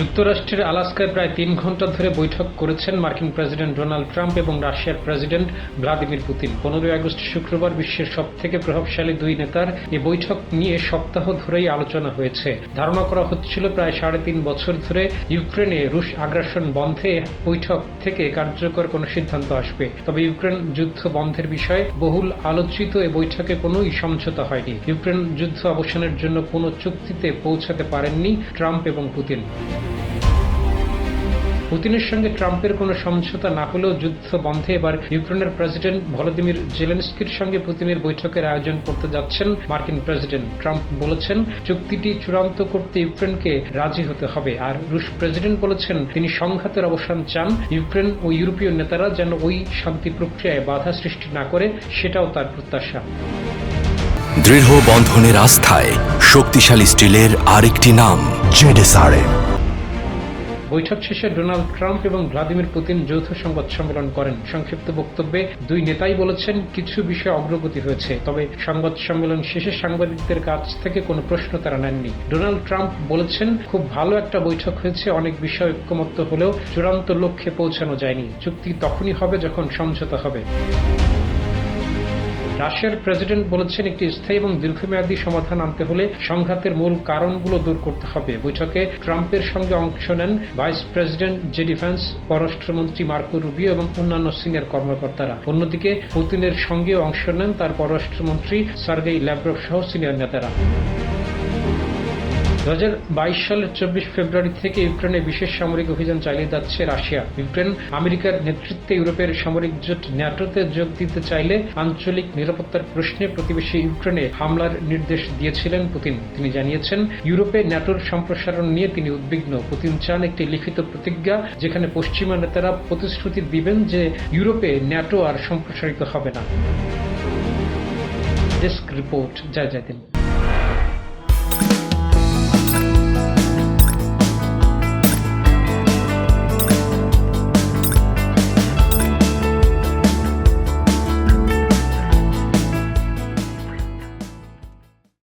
যুক্তরাষ্ট্রের আলাস্কায় প্রায় তিন ঘণ্টা ধরে বৈঠক করেছেন মার্কিন প্রেসিডেন্ট ডোনাল্ড ট্রাম্প এবং রাশিয়ার প্রেসিডেন্ট ভ্লাদিমির পুতিন। পনেরোই আগস্ট শুক্রবার বিশ্বের সব থেকে প্রভাবশালী দুই নেতার এই বৈঠক নিয়ে সপ্তাহ ধরেই আলোচনা হয়েছে। ধারণা করা হচ্ছিল প্রায় সাড়ে তিন বছর ধরে ইউক্রেনে রুশ আগ্রাসন বন্ধে বৈঠক থেকে কার্যকর কোনো সিদ্ধান্ত আসবে। তবে ইউক্রেন যুদ্ধ বন্ধের বিষয়ে বহুল আলোচিত এ বৈঠকে কোনোই সমঝোতা হয়নি। ইউক্রেন যুদ্ধ অবসানের জন্য কোনো চুক্তিতে পৌঁছাতে পারেননি ট্রাম্প এবং পুতিন। পুতিনের সঙ্গে ট্রাম্পের কোনো সমঝোতা না হলেও যুদ্ধ বন্ধে এবার ইউক্রেনের প্রেসিডেন্ট ভলোদিমির জেলেনস্কির সঙ্গে পুতিনের বৈঠকের আয়োজন করতে যাচ্ছেন মার্কিন প্রেসিডেন্ট। ট্রাম্প বলেছেন, চুক্তিটি চূড়ান্ত করতে ইউক্রেনকে রাজি হতে হবে। আর রুশ প্রেসিডেন্ট বলেছেন, তিনি সংঘাতের অবসান চান। ইউক্রেন ও ইউরোপীয় নেতারা যেন ওই শান্তি প্রক্রিয়ায় বাধা সৃষ্টি না করে, সেটাও তার প্রত্যাশা। দৃঢ় বন্ধনের আস্থায় শক্তিশালী স্টিলের আরেকটি নাম, জেডেসআরএম। বৈঠক শেষে ডোনাল্ড ট্রাম্প এবং ভ্লাদিমির পুতিন যৌথ সংবাদ সম্মেলন করেন। সংক্ষিপ্ত বক্তব্যে দুই নেতাই বলেছেন, কিছু বিষয়ে অগ্রগতি হয়েছে, তবে সংবাদ সম্মেলন শেষে সাংবাদিকদের কাছ থেকে কোনো প্রশ্ন তারা নেননি। ডোনাল্ড ট্রাম্প বলেছেন, খুব ভালো একটা বৈঠক হয়েছে, অনেক বিষয় ঐক্যমত্য হলেও চূড়ান্ত লক্ষ্যে পৌঁছানো যায়নি। চুক্তি তখনই হবে যখন সমঝোতা হবে। রাশিয়ার প্রেসিডেন্ট বলেছেন, একটি স্থায়ী এবং দীর্ঘমেয়াদী সমাধান আনতে হলে সংঘাতের মূল কারণগুলো দূর করতে হবে। বৈঠকে ট্রাম্পের সঙ্গে অংশ নেন ভাইস প্রেসিডেন্ট জে ডিফেন্স পররাষ্ট্রমন্ত্রী মার্কো রুবিও এবং অন্যান্য সিনিয়র কর্মকর্তারা। অন্যদিকে পুতিনের সঙ্গে অংশ নেন তার পররাষ্ট্রমন্ত্রী সার্গেই ল্যাব্রভ সহ সিনিয়র নেতারা। দু হাজার বাইশ সালের চব্বিশ ফেব্রুয়ারি থেকে ইউক্রেনে বিশেষ সামরিক অভিযান চালিয়ে যাচ্ছে রাশিয়া। ইউক্রেন আমেরিকার নেতৃত্বে ইউরোপের সামরিক জোট ন্যাটোতে যোগ দিতে চাইলে আঞ্চলিক নিরাপত্তার প্রশ্নে প্রতিবেশী ইউক্রেনে হামলার নির্দেশ দিয়েছিলেন পুতিন। তিনি জানিয়েছেন, ইউরোপে ন্যাটোর সম্প্রসারণ নিয়ে তিনি উদ্বিগ্ন। পুতিন চান একটি লিখিত প্রতিজ্ঞা, যেখানে পশ্চিমা নেতারা প্রতিশ্রুতি দিবেন যে ইউরোপে ন্যাটো আর সম্প্রসারিত হবে না। ডেস্ক রিপোর্ট, জয় জয়